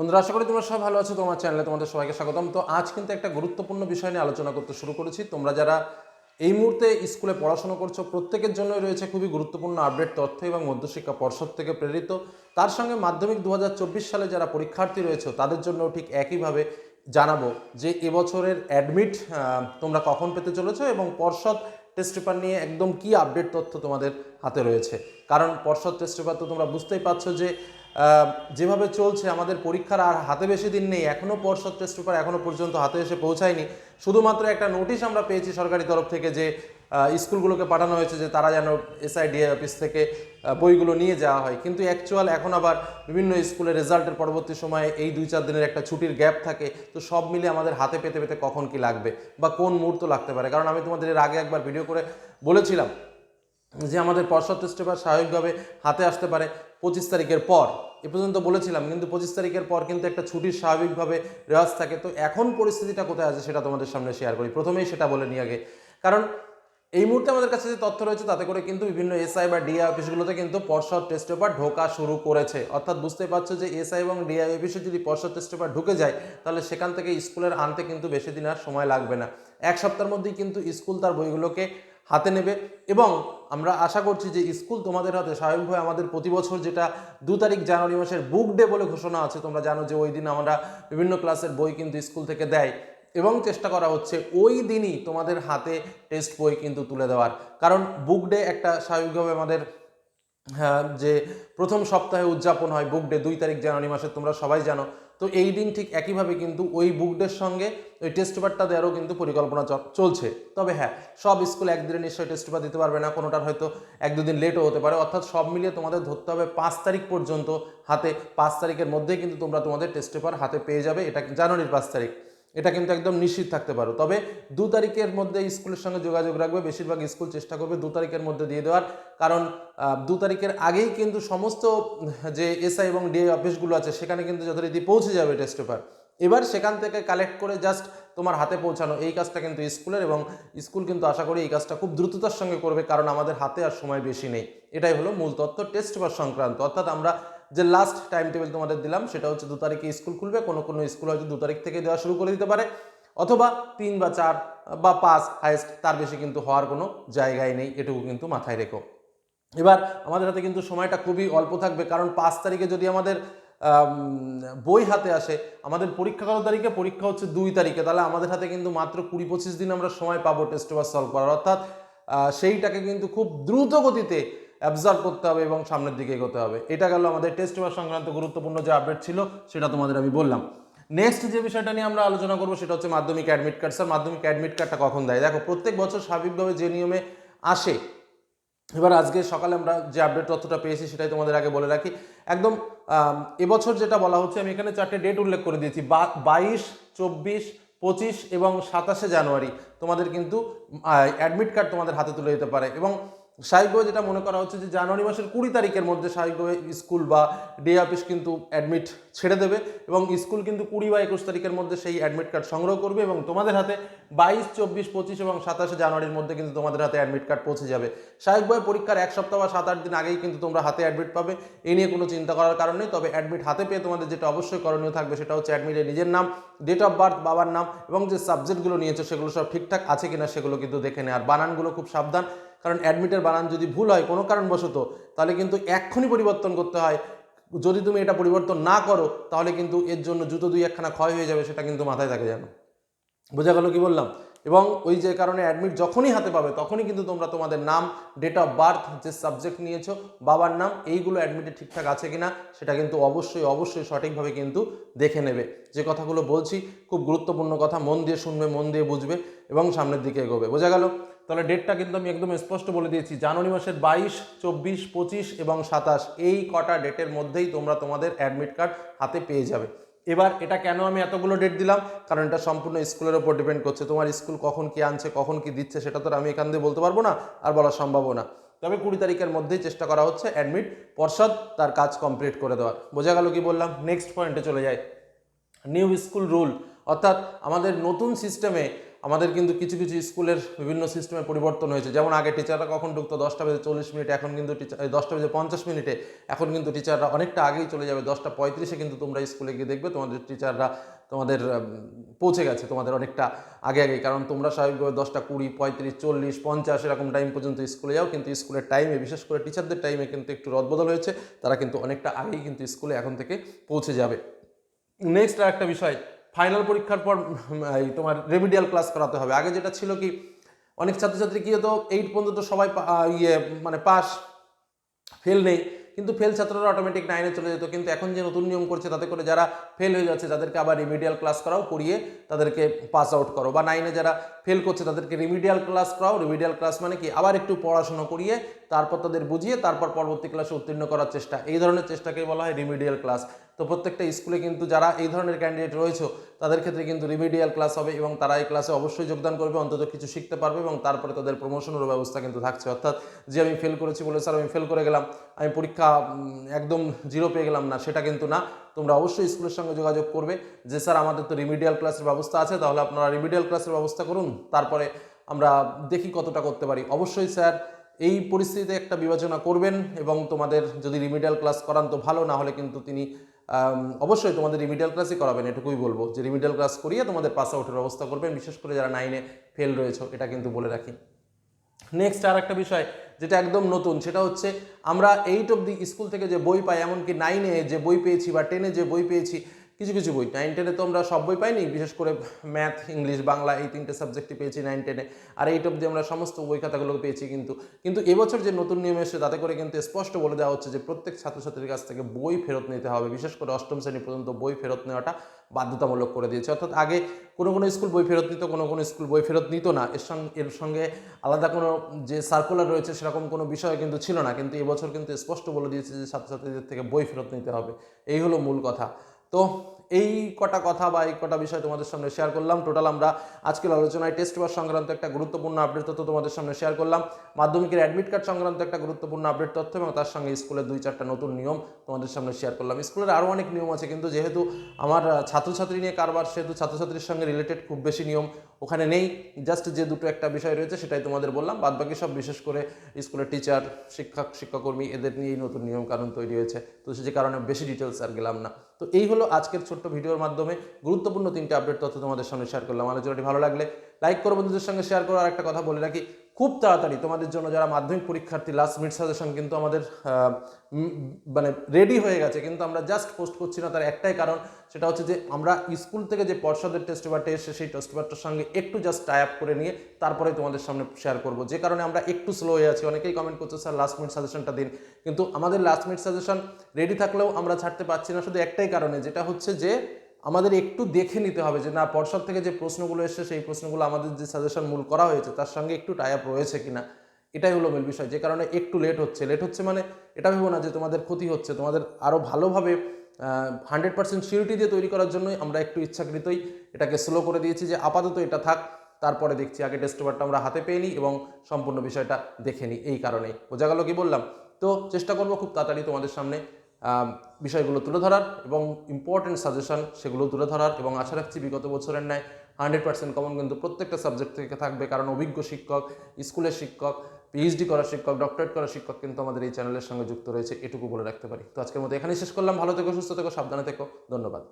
বন্ধুরা, আশা করি তোমরা সবাই ভালো আছো, তোমার চ্যানেলে তোমাদের সবাইকে স্বাগতম। তো আজ কিন্তু একটা গুরুত্বপূর্ণ বিষয় নিয়ে আলোচনা করতে শুরু করেছি। তোমরা যারা এই মুহূর্তে স্কুলে পড়াশোনা করছ, প্রত্যেকের জন্যই রয়েছে খুবই গুরুত্বপূর্ণ আপডেট তথ্য এবং মধ্যশিক্ষা পর্ষদ থেকে প্রেরিত। তার সঙ্গে মাধ্যমিক দু হাজার চব্বিশ সালে যারা পরীক্ষার্থী রয়েছে, তাদের জন্য ঠিক একইভাবে জানাব যে এবছরের অ্যাডমিট তোমরা কখন পেতে চলেছো এবং পর্ষদ টেস্ট পেপার নিয়ে একদম কি আপডেট তথ্য তোমাদের হাতে রয়েছে? কারণ পর্ষদ টেস্ট পেপার তো তোমরা বুঝতেই পারছ যে যেভাবে চলছে, আমাদের পরীক্ষার আর হাতে বেশি দিন নেই। এখনও পর্ষদ টেস্ট পেপার এখনও পর্যন্ত হাতে এসে পৌঁছায়নি। শুধুমাত্র একটা নোটিশ আমরা পেয়েছি সরকারি তরফ থেকে যে স্কুলগুলোকে পাঠানো হয়েছে যে, তারা যেন এসআইডিএ অফিস থেকে বইগুলো নিয়ে যাওয়া হয়। কিন্তু অ্যাকচুয়াল এখন আবার বিভিন্ন স্কুলের রেজাল্টের পরবর্তী সময়ে এই দুই চার দিনের একটা ছুটির গ্যাপ থাকে। তো সব মিলে আমাদের হাতে পেতে পেতে কখন কি লাগবে বা কোন মুহূর্ত লাগতে পারে? কারণ আমি তোমাদের এর আগে একবার ভিডিও করে বলেছিলাম যে আমাদের পর্ষদ টেস্ট পেপার স্বাভাবিকভাবে হাতে আসতে পারে পঁচিশ তারিখের পর, এ পর্যন্ত বলেছিলাম, কিন্তু পঁচিশ তারিখের পর কিন্তু একটা ছুটির স্বাভাবিকভাবে রেওয়াজ থাকে। তো এখন পরিস্থিতিটা কোথায় আছে সেটা তোমাদের সামনে শেয়ার করি। প্রথমেই সেটা বলে নিই আগে। কারণ এই মুহূর্তে আমাদের কাছে যে তথ্য রয়েছে, তাতে করে কিন্তু বিভিন্ন এসআই বা ডিআই অফিসগুলোতে কিন্তু পর্ষদ টেস্ট পেপার ঢোকা শুরু করেছে। অর্থাৎ বুঝতে পারছ যে এসআই এবং ডিআই অফিসে যদি পর্ষদ টেস্ট পেপার ঢুকে যায়, তাহলে সেখান থেকে স্কুলের আনতে কিন্তু বেশি দিন আর সময় লাগবে না। এক সপ্তাহের মধ্যেই কিন্তু স্কুল তার বইগুলোকে হাতে নেবে। এবং আমরা আশা করছি যে স্কুল তোমাদের হাতে স্বাভাবিকভাবে আমাদের প্রতি বছর যেটা দু তারিখ জানুয়ারি মাসের বুক ডে বলে ঘোষণা আছে তোমরা জানো যে ওই দিন আমরা বিভিন্ন ক্লাসের বই কিন্তু স্কুল থেকে দেয়। এবং চেষ্টা করা হচ্ছে ওই দিনই তোমাদের হাতে টেস্ট বই কিন্তু তুলে দেওয়ার। কারণ বুক ডে একটা স্বাভাবিকভাবে আমাদের হ্যাঁ, যে প্রথম সপ্তাহে উদযাপন হয় বুক ডে দুই তারিখ জানুয়ারি মাসে তোমরা সবাই জানো। তো এই দিন ঠিক একইভাবে কিন্তু ওই বুকদের সঙ্গে ওই টেস্ট পেপারটা দেওয়ারও কিন্তু পরিকল্পনা চলছে। তবে হ্যাঁ সব স্কুল একদিনে নিশ্চয়ই টেস্ট পেপার দিতে পারবে না, কোনোটার হয়তো এক দুদিন লেটও হতে পারে। অর্থাৎ সব মিলিয়ে তোমাদের ধরতে হবে পাঁচ তারিখ পর্যন্ত হাতে। পাঁচ তারিখের মধ্যেই কিন্তু তোমরা তোমাদের টেস্ট পেপার হাতে পেয়ে যাবে। এটা জানুয়ারির পাঁচ তারিখ। এটা কিন্তু একদম নিশ্চিত থাকতে পারো। তবে দু তারিখের মধ্যে স্কুলের সঙ্গে যোগাযোগ রাখবে, বেশিরভাগ স্কুল চেষ্টা করবে দু তারিখের মধ্যে দিয়ে দেওয়ার। কারণ দু তারিখের আগেই কিন্তু সমস্ত যে এসআই এবং ডিআই অফিসগুলো আছে, সেখানে কিন্তু যথারীতি পৌঁছে যাবে টেস্ট পেপার এবার সেখান থেকে কালেক্ট করে জাস্ট তোমার হাতে পৌঁছানো। এই কাজটা কিন্তু স্কুলের এবং স্কুল কিন্তু আশা করি এই কাজটা খুব দ্রুততার সঙ্গে করবে, কারণ আমাদের হাতে আর সময় বেশি নেই। এটাই হলো মূল তথ্য টেস্ট পেপার সংক্রান্ত। অর্থাৎ আমরা যে লাস্ট টাইম টেবিল তোমাদের দিলাম, সেটা হচ্ছে দু তারিখে স্কুল খুলবে, কোনো কোনো স্কুল হয়তো দু তারিখ থেকে দেওয়া শুরু করে দিতে পারে, অথবা তিন বা চার বা পাঁচ হাইস্ট তার বেশি কিন্তু হওয়ার কোনো জায়গায় নেই, এটুকু কিন্তু মাথায় রেখো। এবার আমাদের হাতে কিন্তু সময়টা খুবই অল্প থাকবে, কারণ পাঁচ তারিখে যদি আমাদের বই হাতে আসে, আমাদের পরীক্ষা কত তারিখে? পরীক্ষা হচ্ছে দুই তারিখে, তাহলে আমাদের হাতে কিন্তু মাত্র কুড়ি পঁচিশ দিন আমরা সময় পাবো টেস্ট পেপার সলভ করার, অর্থাৎ সেইটাকে কিন্তু খুব দ্রুত গতিতে অ্যাবজর্ভ করতে হবে এবং সামনের দিকে এগোতে হবে। এটা গেল আমাদের টেস্ট পেপার সংক্রান্ত গুরুত্বপূর্ণ যে আপডেট ছিল, সেটা তোমাদের আমি বললাম। নেক্সট যে বিষয়টা নিয়ে আমরা আলোচনা করব, সেটা হচ্ছে মাধ্যমিক অ্যাডমিট কার্ড স্যার মাধ্যমিক অ্যাডমিট কার্ডটা কখন দেয়? দেখো, প্রত্যেক বছর স্বাভাবিকভাবে যে নিয়মে আসে, এবার আজকে সকালে আমরা যে আপডেট তথ্যটা পেয়েছি, সেটাই তোমাদের আগে বলে রাখি। একদম এবছর যেটা বলা হচ্ছে, আমি এখানে চারটে ডেট উল্লেখ করে দিয়েছি। বাইশ, চব্বিশ, পঁচিশ এবং সাতাশে জানুয়ারি। তোমাদের কিন্তু অ্যাডমিট কার্ড তোমাদের হাতে তুলে দিতে পারে। এবং স্বাভাবিকভাবে যেটা মনে করা হচ্ছে যে জানুয়ারি মাসের কুড়ি তারিখের মধ্যে স্বাভাবিকভাবে স্কুল বা ডে অফিস কিন্তু অ্যাডমিট ছেড়ে দেবে এবং স্কুল কিন্তু কুড়ি বা একুশ তারিখের মধ্যে সেই অ্যাডমিট কার্ড সংগ্রহ করবে এবং তোমাদের হাতে বাইশ, চব্বিশ, পঁচিশ এবং সাতাশে জানুয়ারির মধ্যে কিন্তু তোমাদের হাতে অ্যাডমিট কার্ড পৌঁছে যাবে। স্বাভাবিকভাবে পরীক্ষার এক সপ্তাহ বা সাত, আট দিন আগেই কিন্তু তোমরা হাতে অ্যাডমিট পাবে। এই নিয়ে কোনো চিন্তা করার কারণ নেই, তবে অ্যাডমিট হাতে পেয়ে তোমাদের যেটা অবশ্যই করণীয় থাকবে সেটা হচ্ছে অ্যাডমিটে নিজের নাম ডেট অফ বার্থ বাবার নাম এবং যে সাবজেক্টগুলো নিয়েছে সেগুলো সব ঠিকঠাক আছে কিনা সেগুলো কিন্তু দেখে নেয় আর বানানগুলো খুব সাবধান। কারণ অ্যাডমিটের বানান যদি ভুল হয়, কোনো কারণবশত, তাহলে কিন্তু এক্ষুনি পরিবর্তন করতে হয়। যদি তুমি এটা পরিবর্তন না করো, তাহলে কিন্তু এর জন্য জুতো দুই একখানা ক্ষয় হয়ে যাবে, সেটা কিন্তু মাথায় থাকে জানো বোঝা গেল কি বললাম? এবং ওই যে কারণে অ্যাডমিট যখনই হাতে পাবে, তখনই কিন্তু তোমরা তোমাদের নাম ডেট অফ বার্থ যে সাবজেক্ট নিয়েছো, বাবার নাম, এইগুলো অ্যাডমিটে ঠিকঠাক আছে কিনা, সেটা কিন্তু অবশ্যই অবশ্যই সঠিকভাবে কিন্তু দেখে নেবে। যে কথাগুলো বলছি, খুব গুরুত্বপূর্ণ কথা, মন দিয়ে শুনবে, মন দিয়ে বুঝবে, এবং সামনের দিকে এগোবে। বোঝা গেল? তাহলে ডেটটা কিন্তু আমি একদম স্পষ্ট বলে দিয়েছি, জানুয়ারি মাসের বাইশ, চব্বিশ, পঁচিশ এবং সাতাশ। এই কটা ডেটের মধ্যেই তোমরা তোমাদের অ্যাডমিট কার্ড হাতে পেয়ে যাবে। এবার এটা কেন আমি এতগুলো ডেট দিলাম? কারণ এটা সম্পূর্ণ স্কুলের ওপর ডিপেন্ড করছে। তোমার স্কুল কখন কি আনছে, কখন কি দিচ্ছে, সেটা তো আমি এখান দিয়ে বলতে পারব না আর বলা সম্ভবও না। তবে কুড়ি তারিখের মধ্যেই চেষ্টা করা হচ্ছে অ্যাডমিট। পর্ষদ তার কাজ কমপ্লিট করে দেওয়ার। বোঝা গেল কি বললাম? নেক্সট পয়েন্টে চলে যায় নিউ স্কুল রুল। অর্থাৎ আমাদের নতুন সিস্টেমে আমাদের কিন্তু কিছু কিছু স্কুলের বিভিন্ন সিস্টেমে পরিবর্তন হয়েছে। যেমন আগে টিচাররা কখন ঢুকতো দশটা বেজে চল্লিশ মিনিটে, এখন কিন্তু টিচার দশটা বেজে পঞ্চাশ মিনিটে, এখন কিন্তু টিচাররা অনেকটা আগেই চলে যাবে। দশটা পঁয়ত্রিশে কিন্তু তোমরা স্কুলে গিয়ে দেখবে তোমাদের টিচাররা তোমাদের পৌঁছে গেছে, তোমাদের অনেকটা আগে আগে কারণ তোমরা স্বাভাবিকভাবে দশটা কুড়ি, পঁয়ত্রিশ, চল্লিশ, পঞ্চাশ এরকম টাইম পর্যন্ত স্কুলে যাও, কিন্তু স্কুলের টাইমে বিশেষ করে টিচারদের টাইমে কিন্তু একটু রদবদল হয়েছে। তারা কিন্তু অনেকটা আগেই কিন্তু স্কুলে এখন থেকে পৌঁছে যাবে। নেক্সট আর একটা বিষয় ফাইনাল পরীক্ষার পর তোমার রেমিডিয়াল ক্লাস করাতে হবে। আগে যেটা ছিল কি, অনেক ছাত্রছাত্রী কি হতো এইট পর্যন্ত সবাই ইয়ে মানে পাস ফেল নেই। কিন্তু ফেল ছাত্ররা অটোমেটিক নাইনে চলে যেত। কিন্তু এখন যে নতুন নিয়ম করছে, তাতে করে যারা ফেল হয়ে যাচ্ছে, তাদেরকে আবার রিমিডিয়াল ক্লাস করাও, করিয়ে তাদেরকে পাস আউট করো। বা নাইনে যারা ফেল করছে, তাদেরকে রিমিডিয়াল ক্লাস করাও। রিমিডিয়াল ক্লাস মানে কি, আবার একটু পড়াশোনা করিয়ে, তারপর তাদের বুঝিয়ে, তারপর পরবর্তী ক্লাসে উত্তীর্ণ করার চেষ্টা। এই ধরনের চেষ্টাকে বলা হয় রিমিডিয়াল ক্লাস তো প্রত্যেকটা স্কুলে কিন্তু যারা এই ধরনের ক্যান্ডিডেট রয়েছে, তাদের ক্ষেত্রে কিন্তু রিমিডিয়াল ক্লাস হবে এবং তারা এই ক্লাসে অবশ্যই যোগদান করবে, অন্তত কিছু শিখতে পারবে এবং তারপরে তাদের প্রমোশনেরও ব্যবস্থা কিন্তু থাকছে। অর্থাৎ যে আমি ফেল করেছি বলে, স্যার, আমি ফেল করে গেলাম, আমি পরীক্ষা একদম জিরো পেয়ে গেলাম না, সেটা কিন্তু না। তোমরা অবশ্যই স্কুলের সঙ্গে যোগাযোগ করবে যে, স্যার, আমাদের তো রিমিডিয়াল ক্লাসের ব্যবস্থা আছে, তাহলে আপনারা রিমিডিয়াল ক্লাসের ব্যবস্থা করুন, তারপরে আমরা দেখি কতটা করতে পারি। অবশ্যই, স্যার, এই পরিস্থিতিতে একটা বিবেচনা করবেন এবং তোমাদের যদি রিমিডিয়াল ক্লাস করান তো ভালো, না হলে কিন্তু তিনি অবশ্যই তোমাদের রিমিডিয়াল ক্লাসই করাবেন, এটুকুই বলব। যে রিমিডিয়াল ক্লাস করিয়ে তোমাদের পাস আউটের ব্যবস্থা করবেন, বিশেষ করে যারা নাইনে ফেল রয়েছে, এটা কিন্তু বলে রাখি। নেক্সট আর একটা বিষয় যেটা একদম নতুন, সেটা হচ্ছে আমরা এইট অব দি স্কুল থেকে যে বই পাই, এমনকি নাইনে যে বই পেয়েছি বা টেনে যে বই পেয়েছি কিছু কিছু বই। নাইন টেনে তো আমরা সব বই পাইনি, বিশেষ করে ম্যাথ ইংলিশ বাংলা এই তিনটে সাবজেক্টই পেয়েছি নাইন টেনে আর এইট অব্দি আমরা সমস্ত বই খাতাগুলো পেয়েছি কিন্তু কিন্তু এবছর যে নতুন নিয়ম এসেছে তাতে করে কিন্তু স্পষ্ট বলে দেওয়া হচ্ছে যে প্রত্যেক ছাত্রছাত্রীর কাছ থেকে বই ফেরত নিতে হবে। বিশেষ করে অষ্টম শ্রেণি পর্যন্ত বই ফেরত নেওয়াটা বাধ্যতামূলক করে দিয়েছে। অর্থাৎ আগে কোনো কোনো স্কুল বই ফেরত নিত, কোনো কোনো স্কুল বই ফেরত নিত না। এর সঙ্গে এর সঙ্গে আলাদা কোনো যে সার্কুলার রয়েছে সেরকম কোনো বিষয় কিন্তু ছিল না। কিন্তু এবছর কিন্তু স্পষ্ট বলে দিয়েছে যে ছাত্রছাত্রীদের থেকে বই ফেরত নিতে হবে। এই হলো মূল কথা। তো এই কটা কথা বা এই কটা বিষয় তোমাদের সামনে শেয়ার করলাম। টোটাল আমরা আজকের আলোচনায় টেস্ট পেপার সংক্রান্ত একটা গুরুত্বপূর্ণ আপডেট তথ্য তোমাদের সামনে শেয়ার করলাম। মাধ্যমিকের অ্যাডমিট কার্ড সংক্রান্ত একটা গুরুত্বপূর্ণ আপডেট তথ্য এবং তার সঙ্গে স্কুলের দুই চারটা নতুন নিয়ম তোমাদের সামনে শেয়ার করলাম। স্কুলের আরও অনেক নিয়ম আছে, কিন্তু যেহেতু আমার ছাত্রছাত্রী নিয়ে কারবার, সেহেতু ছাত্রছাত্রীর সঙ্গে রিলেটেড খুব বেশি নিয়ম ওখানে নেই। জাস্ট যে দুটো একটা বিষয় রয়েছে সেটাই তোমাদের বললাম। বাদ বাকি সব বিশেষ করে স্কুলের টিচার শিক্ষক, শিক্ষাকর্মী এদের নিয়েই নতুন নিয়ম কানুন তৈরি হয়েছে। তো সে কারণে বেশি ডিটেলস আর গেলাম না। তো এই হলো আজকের ছোট্ট ভিডিওর মাধ্যমে গুরুত্বপূর্ণ তিনটে আপডেট তথ্য তোমাদের সামনে শেয়ার করলাম। আলোচনাটি ভালো লাগলে লাইক করো বন্ধুদের সঙ্গে শেয়ার করো। আর একটা কথা বলে রাখি খুব তাড়াতাড়ি তোমাদের জন্য যারা মাধ্যমিক পরীক্ষার্থী লাস্ট মিনিট সাজেশন কিন্তু আমাদের মানে রেডি হয়ে গেছে। কিন্তু আমরা জাস্ট পোস্ট করছি না তার একটাই কারণ, সেটা হচ্ছে যে আমরা স্কুল থেকে যে পর্ষদের টেস্ট পেপারটা এসে সেই টেস্ট পেপারটার সঙ্গে একটু জাস্ট টাই আপ করে নিয়ে তারপরে তোমাদের সামনে শেয়ার করব। যে কারণে আমরা একটু স্লো হয়ে আছি। অনেকেই কমেন্ট করছে, স্যার লাস্ট মিনিট সাজেশনটা দিন। কিন্তু আমাদের লাস্ট মিনিট সাজেশন রেডি থাকলেও আমরা ছাড়তে পারছি না। শুধু একটাই কারণে, যেটা হচ্ছে যে আমাদের একটু দেখে নিতে হবে যে, না, পর্ষদ থেকে যে প্রশ্নগুলো এসছে, সেই প্রশ্নগুলো আমাদের যে সাজেশন মূল করা হয়েছে, তার সঙ্গে একটু টাই আপ রয়েছে কিনা, এটাই হলো মূল বিষয়। যে কারণে একটু লেট হচ্ছে। লেট হচ্ছে মানে এটা ভেবো না যে, তোমাদের ক্ষতি হচ্ছে। তোমাদের আরও ভালোভাবে হান্ড্রেড পার্সেন্ট সিউরিটি দিয়ে তৈরি করার জন্যই আমরা একটু ইচ্ছাকৃতই এটাকে স্লো করে দিয়েছি যে, আপাতত এটা থাক, তারপরে দেখছি আগে টেস্ট পেপারটা আমরা হাতে পেয়ে নিই এবং সম্পূর্ণ বিষয়টা দেখে নিই। এই কারণেই। বোঝা গেল কি বললাম? তো চেষ্টা করব খুব তাড়াতাড়ি তোমাদের সামনে বিষয়গুলো তুলে ধরার এবং ইম্পর্টেন্ট সাজেশন সেগুলো তুলে ধরার এবং আশা রাখছি বিগত বছরের ন্যায় হান্ড্রেড পার্সেন্ট কমন কিন্তু প্রত্যেকটা সাবজেক্ট থেকে থাকবে। কারণ অভিজ্ঞ শিক্ষক, স্কুলের শিক্ষক পিএইচডি করা শিক্ষক ডক্টরেট করা শিক্ষক কিন্তু আমাদের এই চ্যানেলের সঙ্গে যুক্ত রয়েছে। এটুকু বলে রাখতে পারি। তো আজকের মতো এখানেই শেষ করলাম। ভালো থেকো, সুস্থ থেকো, সাবধানে থেকো। ধন্যবাদ।